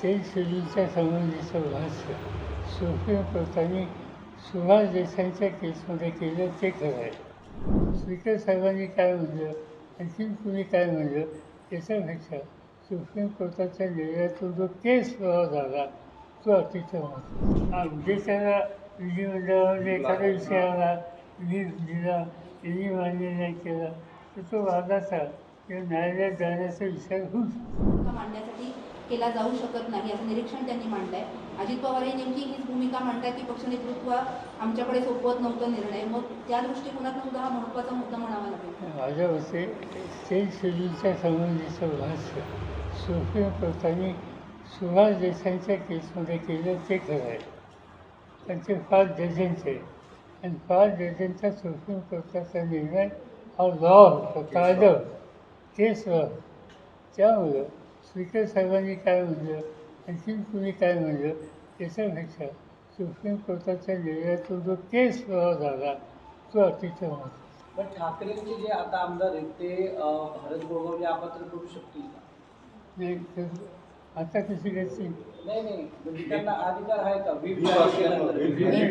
State शेड्यूलच्या संबंधीचं भाष्य. Supreme कोर्टाने सुभाष देसाईच्या केसमध्ये केलं ते खरं आहे. स्पीकर साहेबांनी काय म्हणलं? आणखीन कुणी काय म्हणलं? याच्यापेक्षा सुप्रीम कोर्टाच्या निर्णयातून जो केस प्रवाह झाला तो अतिशय महत्त्वाचा. हा उद्देशाला विधिमंडळामध्ये एखाद्या विषयाला विधी दिला यांनी मान्य नाही केला तर तो वादाचा किंवा न्यायालयात जाण्याचा विषय होऊ शकतो केला जाऊ शकत नाही असं निरीक्षण त्यांनी मांडलंय. अजित पवार हे नेमकी हीच भूमिका मांडतात की पक्ष नेतृत्व आमच्याकडे सोपवत नव्हतं निर्णय. मग त्या दृष्टिकोनातून सुद्धा हा महत्त्वाचा मुद्दा म्हणावा लागेल. माझ्या मते स्टेट शेड्यूलच्या संबंधीचं भाष्य सुप्रीम सुभाष देसाईंच्या केसमध्ये केलं ते खरं आहे. त्यांचे फार जजेंचे आहे आणि फार जजेंचा सुप्रीम कोर्टाचा निर्णय हा लॉ होता कायदा केस लॉ त्यामुळं स्पीकर साहेबांनी काय म्हणलं आणखीन कुणी काय म्हणलं याच्यापेक्षा सुप्रीम कोर्टाच्या निर्णयातून जो केस प्रवाह झाला तो अतिशय महत्त्वाचा. पण ठाकरेंचे जे आता आमदार आहेत ते भारत गोगावले अपात्र करू शकतील का? नाही तर आता कशी करते नाही नाही. म्हणजे त्यांना अधिकार आहे का. व्हीप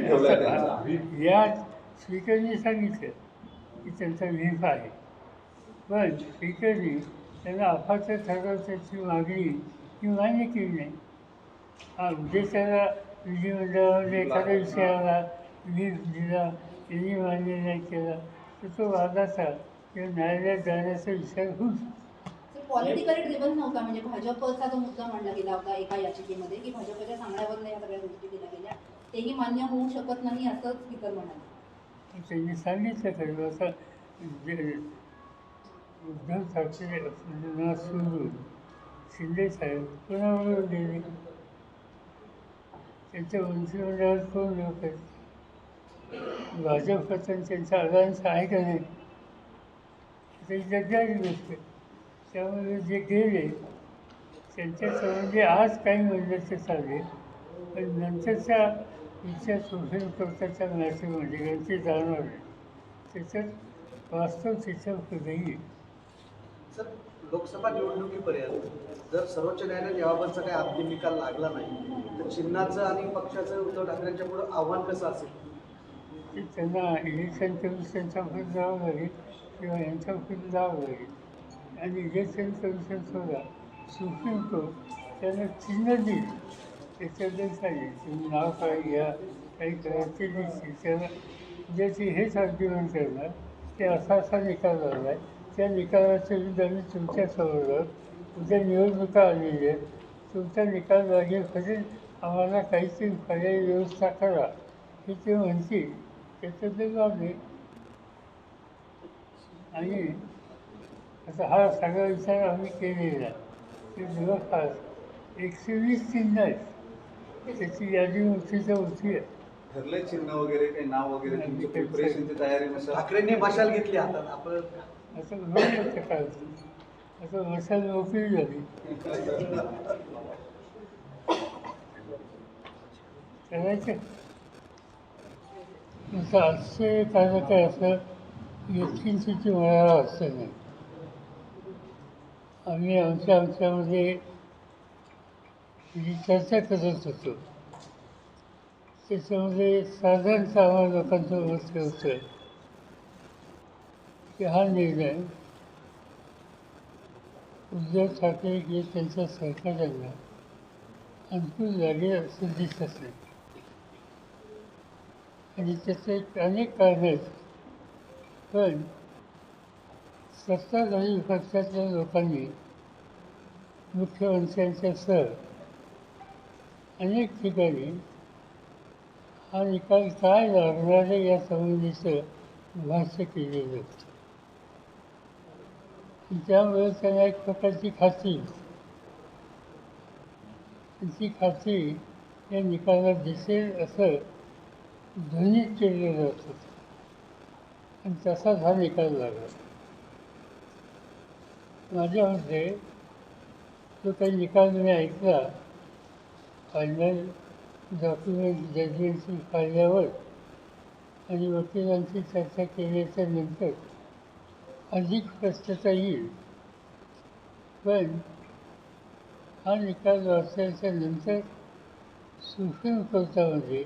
ठेवलाय या स्पीकरने सांगितलं की त्यांचा व्हीप आहे. पण स्पीकरने त्यांना अफाचं ठरवण्याची मागणी ही मान्य केली नाही. हा उद्देशाला विधिमंडळामध्ये एखाद्या विषयाला व्हीप दिला यांनी मान्य नाही केला तर तो वादाचा किंवा न्यायालयात जाण्याचा विषय होऊ पॉलिटिकली ड्रिबन नव्हता म्हणजे भाजपचा जो मुद्दा मांडला गेला होता एका याचिकेमध्ये की भाजपच्या सांगण्यावरून या सगळ्या गोष्टी केल्या गेल्या तेही मान्य होऊ शकत नाही असं स्पीकर म्हणाले. त्यांनी सांगितलं खरं असं उद्धव ठाकरे असलेला सोडून शिंदे साहेब कोणाबरोबर गेले त्यांच्या मंत्रिमंडळात कोण लोक आहेत? भाजपचा त्यांचा अलायन्स आहे का नाही? ते जगजारी गोष्ट त्यामुळे जे गेले त्यांच्या संबंधी आज काही म्हणलं ते पण नंतरच्या विचार सुप्रीम कोर्टाच्या मॅसेमध्ये यांची जाणवली त्याच्यात वास्तव त्याच्या हृदयी सर लोकसभा निवडणुकीपर्यंत जर सर्वोच्च न्यायालयात याबाबतचा काही अंतिम निकाल लागला नाही तर चिन्हाचं आणि पक्षाचं उद्धव ठाकरेंच्या पुढे आव्हान कसं असेल? की त्यांना इलेक्शन कमिशनच्या पुढे जावं लागेल किंवा यांच्या पुढे जावं लागेल आणि इलेक्शन कमिशन सुद्धा सुप्रीम कोर्ट त्यांना चिन्ह देईल. त्याच्याबद्दल सांगेल तुम्ही नाव काय घ्या काही करायचे दिसतील त्याला ज्याची हेच आर्ग्युमेंट करणार ते असा असा निकाल झाला आहे त्या निकालाच्या आम्ही तुमच्यासमोर. उद्या निवडणुका आलेल्या आहेत. तुमचा निकाल लागेल खरंच आम्हाला काहीतरी पर्यायी व्यवस्था करा हे ते म्हणतील. त्याच्याबद्दल वागले आणि आता हा सगळा विचार आम्ही केलेला ते जवळपास एकशे वीस चिन्ह आहेत. त्याची यादी मोठीच्या मोठी आहे. ठरलंय चिन्ह वगैरे काही नाव वगैरे तुमची प्रिपरेशनची तयारी ठाकरेंनी मशाल घेतली हातात. आपण असं घडून काय असं मशाल नोकरी झाली. करायचं. तुमचं आजचे काय काय असं व्यक्तींची मला असं नाही. आम्ही आमच्या आमच्यामध्ये जी चर्चा करत होतो. त्याच्यामध्ये साधारणतः आम्हाला लोकांचं मत होतं? की हा निर्णय उद्धव ठाकरे हे त्यांच्या सहकार्यांना अनुकूल जागे असं. दिसत नाही आणि त्याचे अनेक कारण आहेत. पण सत्ताधारी पक्षातल्या लोकांनी मुख्यमंत्र्यांच्या सह अनेक ठिकाणी हा निकाल काय लागणार आहे या संबंधीचं भाष्य केलेलं होतं आणि त्यामुळे त्यांना एक प्रकारची खात्री तिची खात्री या निकालात दिसेल असं ध्वनी केलेलं जात होतं आणि तसाच हा निकाल लागला. माझ्या मते जो काही निकाल मी ऐकला फायनल डॉक्युमेंट जजमेंटची काढल्यावर आणि वकिलांची चर्चा केल्याच्यानंतर अधिक स्पष्टता येईल. पण हा निकाल वाचल्याच्या नंतर सुप्रीम कोर्टामध्ये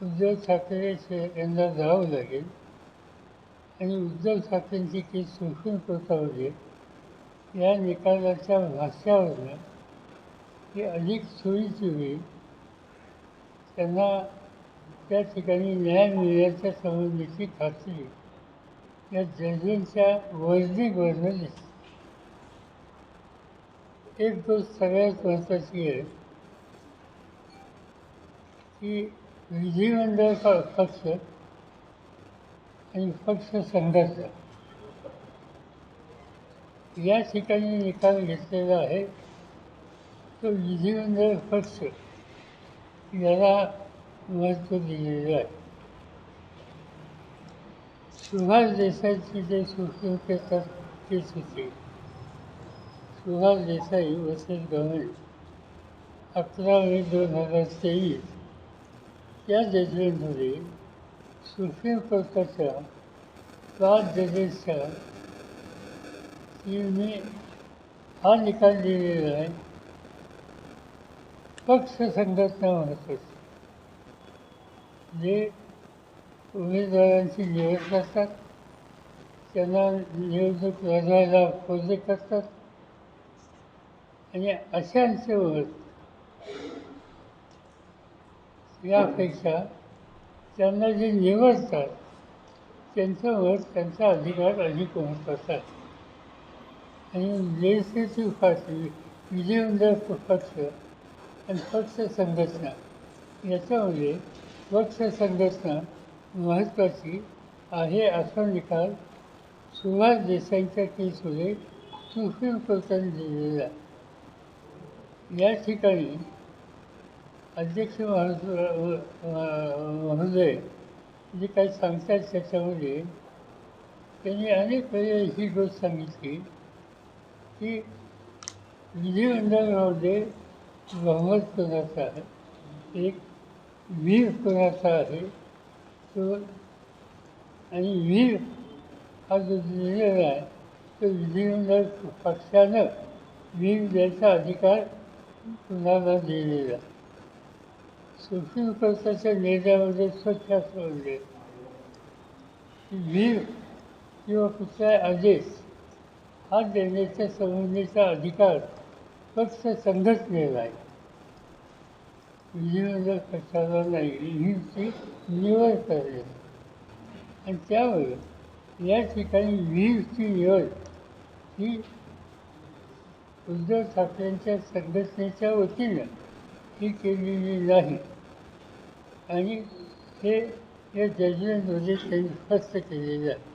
म्हणजे उद्धव ठाकरे यांना जावं लागेल आणि उद्धव ठाकरेंची केस सुप्रीम कोर्टामध्ये या निकालाच्या भाष्यावरनं हे अधिक सोयीची होईल. त्यांना त्या ठिकाणी न्याय मिळण्याच्या संबंधीची खात्री या जजेंच्या वर्दीवरनं दिसते एक गोष्ट सगळ्यात महत्त्वाची आहे की विधिमंडळाचा पक्ष आणि पक्ष संघाचा. या ठिकाणी निकाल घेतलेला आहे तो विधिमंडळ पक्ष याला महत्त्व दिलेलं आहे. सुभाष देसाईची जे सुप्रीम कोर्टात केस होती सुभाष देसाई वर्सेस गव्हर्मेंट अकरा मे दोन हजार तेवीस. या जजमेंटमध्ये सुप्रीम कोर्टाच्या पाच जजेसच्या टीमने हा निकाल दिलेला आहे. पक्ष संघटना महत्वाची जे उमेदवारांची निवड करतात. त्यांना निवडणूक लढवायला खोजे करतात. आणि अशांचे मत यापेक्षा त्यांना जे निवडतात त्यांच्यावर त्यांचा अधिकार अधिक महत्त्वाचा आहे आणि लेजिस्लेटिव्ह पार्टी विधिमंडळ पक्ष आणि पक्ष संघटना याच्यामध्ये पक्ष संघटना महत्त्वाची आहे असा निकाल सुभाष देसाईंच्या केसमध्ये सुप्रीम कोर्टाने दिलेला. या ठिकाणी अध्यक्ष महोदय महोदय जे काही सांगतात त्याच्यामध्ये त्यांनी अनेक वेळेला ही गोष्ट सांगितली की विधिमंडळामध्ये बहुमत कोणाचा आहे? एक वीर कोणाचा आहे? तो आणि वीर हा जो दिलेला आहे तो विधिमंडळ पक्षानं वीर द्यायचा अधिकार कुणाला दिलेला सुप्रीम कोर्टाच्या निर्णयामध्ये स्वच्छ असं म्हणजे वीर किंवा कुठलाही आदेश हा देण्याच्या संबंधीचा अधिकार पक्ष संघटनेला आहे विधिमंडळ पक्षाला नाही ही ती निवड करेल आणि त्यामुळे या ठिकाणी वीरची निवड ही उद्धव ठाकरेंच्या संघटनेच्या वतीनं ही केलेली नाही आणि हे या जजमेंटमध्ये त्यांनी स्पष्ट केलेलं आहे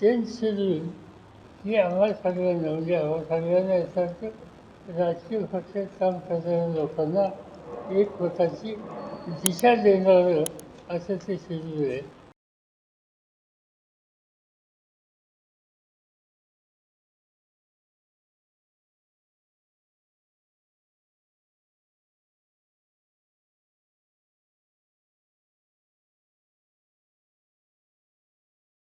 टेन्थ शेड्यूल ही आम्हाला सगळ्यांना म्हणजे आम्हाला सगळ्यांना याचा अर्थ राजकीय पक्षात काम करणाऱ्या लोकांना एक प्रकारची दिशा देणारं असं ते शेड्यूल आहे.